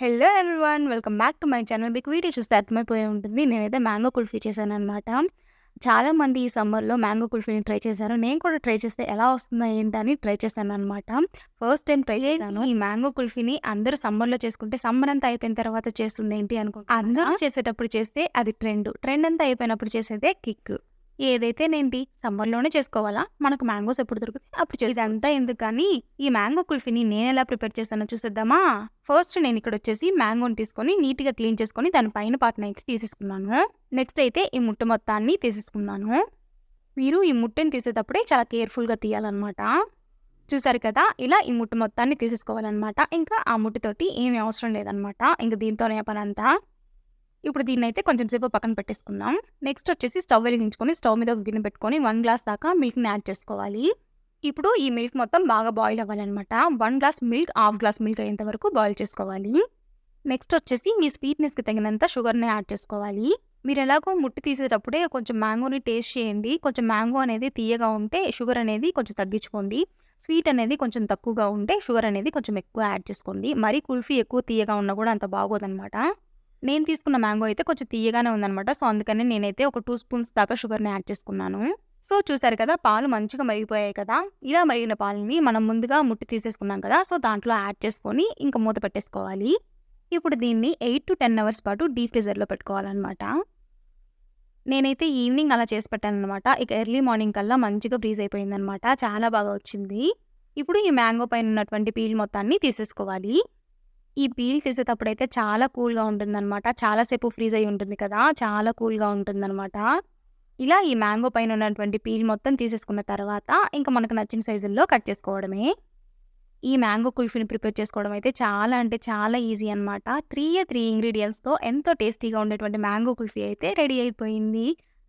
Hello everyone welcome back to my channel మీకు video చూస్తే అర్థమైపోయి ఉంటుంది. నేనైతే మ్యాంగో కుల్ఫీ చేశాననమాట చాలామంది ఈ సమ్మర్లో మ్యాంగో కుల్ఫీని ట్రై చేశారు. నేను కూడా ట్రై చేస్తే ఎలా వస్తుందో ఏంటని ట్రై చేశాను అనమాట ఫస్ట్ టైం ట్రై చేశాను. ఈ మ్యాంగో కుల్ఫీని అందరూ సమ్మర్లో చేసుకుంటే సమ్మర్ అంతా అయిపోయిన తర్వాత చేస్తుంది ఏంటి అనుకుంటా అందరూ చేసేటప్పుడు చేస్తే అది ట్రెండ్ ట్రెండ్ అంతా అయిపోయినప్పుడు చేసేదే కిక్ ఏదైతే నేంటి సమ్మర్లోనే చేసుకోవాలా? మనకు మ్యాంగోస్ ఎప్పుడు దొరుకుతాయి? అప్పుడు చేసి అంతా ఎందుకు కానీ ఈ మ్యాంగో కుల్ఫీని నేను ఎలా ప్రిపేర్ చేశానో చూసేద్దామా? ఫస్ట్ నేను ఇక్కడ వచ్చేసి మ్యాంగోని తీసుకొని నీట్గా క్లీన్ చేసుకొని దాని పైన పాటను అయితే తీసేసుకున్నాను. నెక్స్ట్ అయితే ఈ ముట్ట మొత్తాన్ని తీసేసుకున్నాను. మీరు ఈ ముట్టని తీసేటప్పుడే చాలా కేర్ఫుల్గా తీయాలన్నమాట. చూసారు కదా? ఇలా ఈ ముట్ట మొత్తాన్ని తీసేసుకోవాలన్నమాట. ఇంకా ఆ ముట్టుతోటి ఏమీ అవసరం లేదనమాట ఇంకా దీంతోనే పని అంతా ఇప్పుడు దీన్ని అయితే కొంచెం సేపు పక్కన పెట్టేసుకుందాం. నెక్స్ట్ వచ్చేసి స్టవ్ వెలిగించుకొని స్టవ్ మీద ఒక గిన్నె పెట్టుకొని వన్ గ్లాస్ దాకా మిల్క్ని యాడ్ చేసుకోవాలి. ఇప్పుడు ఈ మిల్క్ మొత్తం బాగా బాయిల్ అవ్వాలన్నమాట. One glass milk half glass milk అయ్యేంత వరకు బాయిల్ చేసుకోవాలి. నెక్స్ట్ వచ్చేసి మీ స్వీట్నెస్కి తగినంత షుగర్ని యాడ్ చేసుకోవాలి. మీరు ఎలాగో ముట్టి తీసేటప్పుడే కొంచెం మ్యాంగోని టేస్ట్ చేయండి. కొంచెం మ్యాంగో అనేది తీయగా ఉంటే షుగర్ అనేది కొంచెం తగ్గించుకోండి. స్వీట్ అనేది కొంచెం తక్కువగా ఉంటే షుగర్ అనేది కొంచెం ఎక్కువ యాడ్ చేసుకోండి. మరీ కుల్ఫీ ఎక్కువ తీయగా ఉన్నా కూడా అంత బాగోదన్నమాట. నేను తీసుకున్న మ్యాంగో అయితే కొంచెం తీయగానే ఉందన్నమాట. సో అందుకని నేనైతే ఒక టూ స్పూన్స్ దాకా షుగర్ని యాడ్ చేసుకున్నాను. సో చూసారు కదా పాలు మంచిగా మరిగిపోయాయి కదా. ఇలా మరిగిన పాలని మనం ముందుగా ముట్టి తీసేసుకున్నాం కదా సో దాంట్లో యాడ్ చేసుకొని ఇంకా మూత పెట్టేసుకోవాలి. ఇప్పుడు దీన్ని ఎయిట్ టు టెన్ అవర్స్ పాటు డీప్ ఫ్రీజర్లో పెట్టుకోవాలన్నమాట. నేనైతే ఈవినింగ్ అలా చేసి పెట్టాను అనమాట ఇక ఎర్లీ మార్నింగ్ కల్లా మంచిగా ఫ్రీజ్ అయిపోయిందనమాట చాలా బాగా వచ్చింది. ఇప్పుడు ఈ మ్యాంగో పైన ఉన్నటువంటి పీల్ మొత్తాన్ని తీసేసుకోవాలి. ఈ పీల్ తీసేటప్పుడు అయితే చాలా కూల్గా ఉంటుందన్నమాట. చాలాసేపు ఫ్రీజ్ అయి ఉంటుంది కదా చాలా కూల్గా ఉంటుందన్నమాట. ఇలా ఈ మ్యాంగో పైన ఉన్నటువంటి పీల్ మొత్తం తీసేసుకున్న తర్వాత ఇంకా మనకు నచ్చిన సైజుల్లో కట్ చేసుకోవడమే. ఈ మ్యాంగో కుల్ఫీని ప్రిపేర్ చేసుకోవడం అయితే చాలా అంటే చాలా ఈజీ అనమాట త్రీ త్రీ ఇంగ్రీడియంట్స్తో ఎంతో టేస్టీగా ఉండేటువంటి మ్యాంగో కుల్ఫీ అయితే రెడీ అయిపోయింది.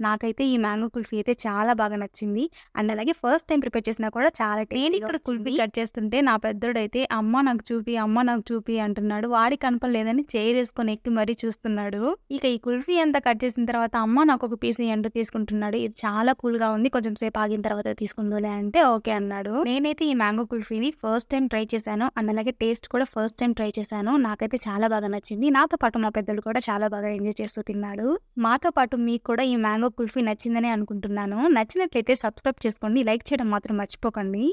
నాకైతే ఈ మ్యాంగో కుల్ఫీ అయితే చాలా బాగా నచ్చింది. అండ్ అలాగే ఫస్ట్ టైం ప్రిపేర్ చేసినా కూడా చాలా నేను ఇక్కడ కుల్ఫీ కట్ చేస్తుంటే నా పెద్దోడైతే అమ్మ నాకు చూపి అమ్మ నాకు చూపి అంటున్నాడు. వాడి కనపలేదని చైర్ వేసుకొని ఎక్కి మరీ చూస్తున్నాడు. ఇక ఈ కుల్ఫీ అంతా కట్ చేసిన తర్వాత అమ్మ నాకు ఒక పీస్ అంటూ తీసుకుంటున్నాడు. ఇది చాలా కూల్గా ఉంది. కొంచెం సేపు ఆగిన తర్వాత తీసుకుందులే అంటే ఓకే అన్నాడు. నేనైతే ఈ మ్యాంగో కుల్ఫీని ఫస్ట్ టైం ట్రై చేశాను. అండ్ అలాగే టేస్ట్ కూడా ఫస్ట్ టైం ట్రై చేశాను. నాకైతే చాలా బాగా నచ్చింది. నాతో పాటు మా పెద్దలు కూడా చాలా బాగా ఎంజాయ్ చేస్తూ తిన్నాడు. మాతో పాటు మీకు కూడా ఈ మ్యాంగో కుల్ఫీ నచ్చిందని అనుకుంటున్నాను. నచ్చినట్లయితే సబ్స్క్రైబ్ చేసుకోండి. లైక్ చేయడం మాత్రం మర్చిపోకండి.